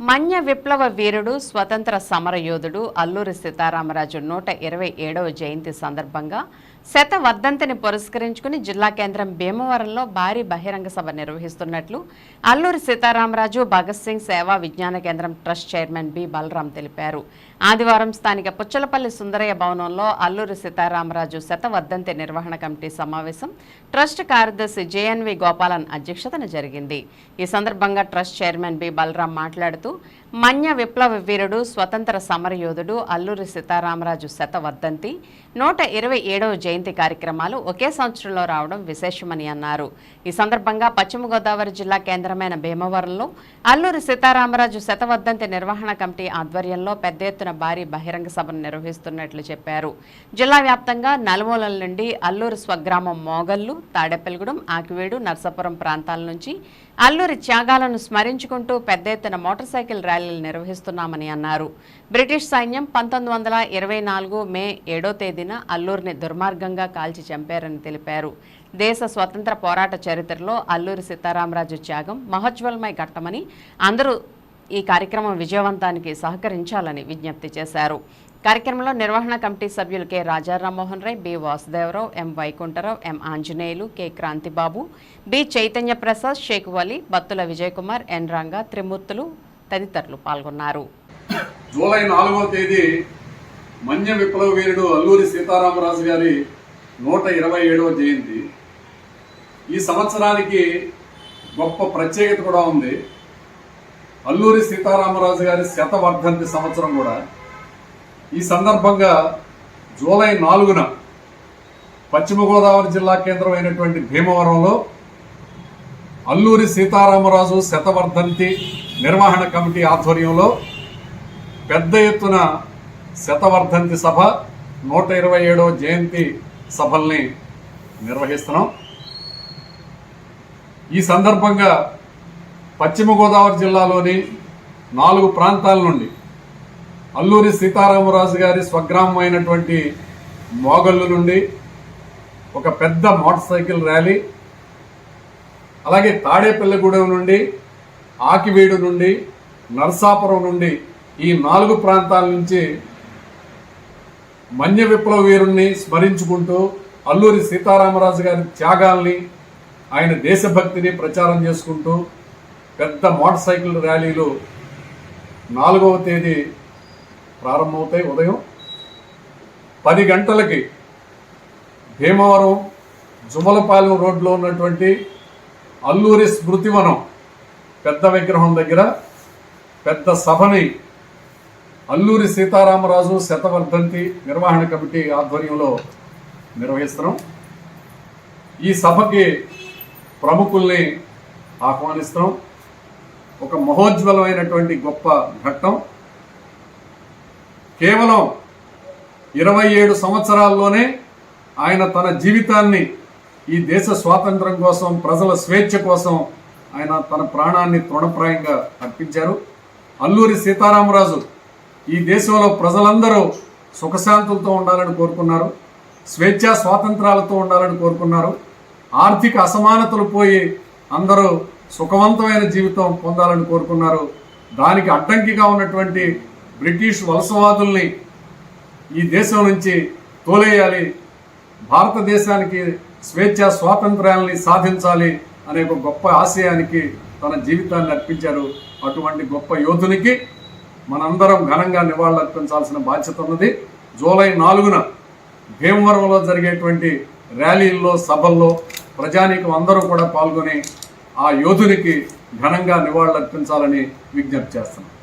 మన్య విప్లవ వీరుడు స్వతంత్ర సమరయోధుడు అల్లూరి సీతారామరాజు నూట ఇరవై ఏడవ జయంతి సందర్భంగా శత వర్ధంతిని పురస్కరించుకుని జిల్లా కేంద్రం భీమవరంలో భారీ బహిరంగ సభ నిర్వహిస్తున్నట్లు అల్లూరి సీతారామరాజు భగత్ సింగ్ సేవా విజ్ఞాన కేంద్రం ట్రస్ట్ చైర్మన్ బి. బలరాం తెలిపారు. ఆదివారం స్థానిక పుచ్చలపల్లి సుందరయ్య భవనంలో అల్లూరి సీతారామరాజు శత వర్ధంతి నిర్వహణ కమిటీ సమావేశం ట్రస్ట్ కార్యదర్శి జేఎన్వి గోపాలన్ అధ్యక్షతన జరిగింది. ఈ సందర్భంగా ట్రస్ట్ చైర్మన్ బి. బలరాం మాట్లాడుతూ మన్య విప్లవ వీరుడు స్వతంత్ర సమరయోధుడు అల్లూరి సీతారామరాజు శతవర్ధంతి. నూట ఇరవై ఏడవ జయంతి కార్యక్రమాలు ఒకే సంవత్సరంలో రావడం విశేషమని అన్నారు. ఈ సందర్భంగా పశ్చిమ గోదావరి జిల్లా కేంద్రమైన భీమవరంలో అల్లూరి సీతారామరాజు శతవర్ధంతి నిర్వహణ కమిటీ ఆధ్వర్యంలో పెద్ద ఎత్తున భారీ బహిరంగ సభను నిర్వహిస్తున్నట్లు చెప్పారు. జిల్లా వ్యాప్తంగా నలుమూలల నుండి అల్లూరి స్వగ్రామం మోగల్లు తాడేపల్లిగూడెం ఆకివేడు నర్సాపురం ప్రాంతాల నుంచి అల్లూరి త్యాగాలను స్మరించుకుంటూ పెద్ద ఎత్తున మోటార్ సైకిల్ ర్యాలీలు నిర్వహిస్తున్నామని అన్నారు. బ్రిటిష్ సైన్యం పంతొమ్మిది వందల ఇరవై నాలుగు మే ఏడో తేదీన అల్లూరిని దుర్మార్గంగా కాల్చి చంపారని తెలిపారు. దేశ స్వతంత్ర పోరాట చరిత్రలో అల్లూరి సీతారామరాజు త్యాగం మహోజ్వలమై ఘట్టమని అందరూ ఈ కార్యక్రమం విజయవంతానికి సహకరించాలని విజ్ఞప్తి చేశారు. కార్యక్రమంలో నిర్వహణ కమిటీ సభ్యులు K. Rajarammohan Roy B. Vasudevarao M. Vaikuntharao M. Anjaneyulu K. Krantibabu B. Chaitanya Prasad Sheikh Vali Battula Vijayakumar N. Ranga Trimurthulu తదితరులు పాల్గొన్నారు. జూలై నాలుగవ తేదీ మన్య విప్లవ వీరుడు అల్లూరి సీతారామరాజు గారి నూట ఇరవై ఏడవ జయంతి. ఈ సంవత్సరానికి గొప్ప ప్రత్యేకత కూడా ఉంది. అల్లూరి సీతారామరాజు గారి శతవర్ధంతి సంవత్సరం కూడా. ఈ సందర్భంగా జూలై నాలుగున పశ్చిమ గోదావరి జిల్లా కేంద్రం అయినటువంటి భీమవరంలో అల్లూరి సీతారామరాజు శతవర్ధంతి నిర్వహణ కమిటీ ఆధ్వర్యంలో పెద్ద ఎత్తున శతవర్ధంతి సభ నూట ఇరవై ఏడవ జయంతి సభల్ని నిర్వహిస్తున్నాం. ఈ సందర్భంగా పశ్చిమ గోదావరి జిల్లాలోని నాలుగు ప్రాంతాల నుండి అల్లూరి సీతారామరాజు గారి స్వగ్రామం అయినటువంటి మోగల్లు నుండి ఒక పెద్ద మోటార్ సైకిల్ ర్యాలీ అలాగే తాడేపల్లిగూడెం నుండి ఆకివీడు నుండి నర్సాపురం నుండి ఈ నాలుగు ప్రాంతాల నుంచి మన్య విప్లవ వీరుణ్ణి స్మరించుకుంటూ అల్లూరి సీతారామరాజు గారి త్యాగాల్ని ఆయన దేశభక్తిని ప్రచారం చేసుకుంటూ పెద్ద మోటార్ సైకిల్ ర్యాలీలు నాలుగవ తేదీ ప్రారంభమవుతాయి. ఉదయం పది గంటలకి భీమవరం జుమలపాలెం రోడ్లో ఉన్నటువంటి అల్లూరి స్మృతివనం పెద్ద విగ్రహం దగ్గర పెద్ద సభని అల్లూరి సీతారామరాజు శతవర్ధంతి నిర్వహణ కమిటీ ఆధ్వర్యంలో నిర్వహిస్తున్నాం. ఈ సభకి ప్రముఖుల్ని ఆహ్వానిస్తున్నాం. ఒక మహోజ్వలమైనటువంటి గొప్ప ఘట్టం. కేవలం ఇరవై ఏడు సంవత్సరాల్లోనే ఆయన తన జీవితాన్ని ఈ దేశ స్వాతంత్రం కోసం ప్రజల స్వేచ్ఛ కోసం ఆయన తన ప్రాణాన్ని తృణప్రాయంగా అర్పించారు. అల్లూరి సీతారామరాజు ఈ దేశంలో ప్రజలందరూ సుఖశాంతులతో ఉండాలని కోరుకున్నారు. స్వేచ్ఛ స్వాతంత్రాలతో ఉండాలని కోరుకున్నారు. ఆర్థిక అసమానతలు పోయి అందరూ సుఖవంతమైన జీవితం పొందాలని కోరుకున్నారు. దానికి అడ్డంకిగా ఉన్నటువంటి బ్రిటిష్ వలసవాదుల్ని ఈ దేశం నుంచి తోలేయాలి. భారతదేశానికి స్వేచ్ఛ స్వాతంత్ర్యాలని సాధించాలి. అనే ఒక గొప్ప ఆశయానికి తన జీవితాన్ని అర్పించారు అటువంటి గొప్ప యోధునికి మనందరం ఘనంగా నివాళులర్పించాల్సిన బాధ్యత ఉన్నది. జూలై నాలుగున భీమవరంలో జరిగేటువంటి ర్యాలీల్లో సభల్లో ప్రజానీకం అందరూ కూడా పాల్గొని ఆ యోధునికి ఘనంగా నివాళులర్పించాలని విజ్ఞప్తి చేస్తున్నాం.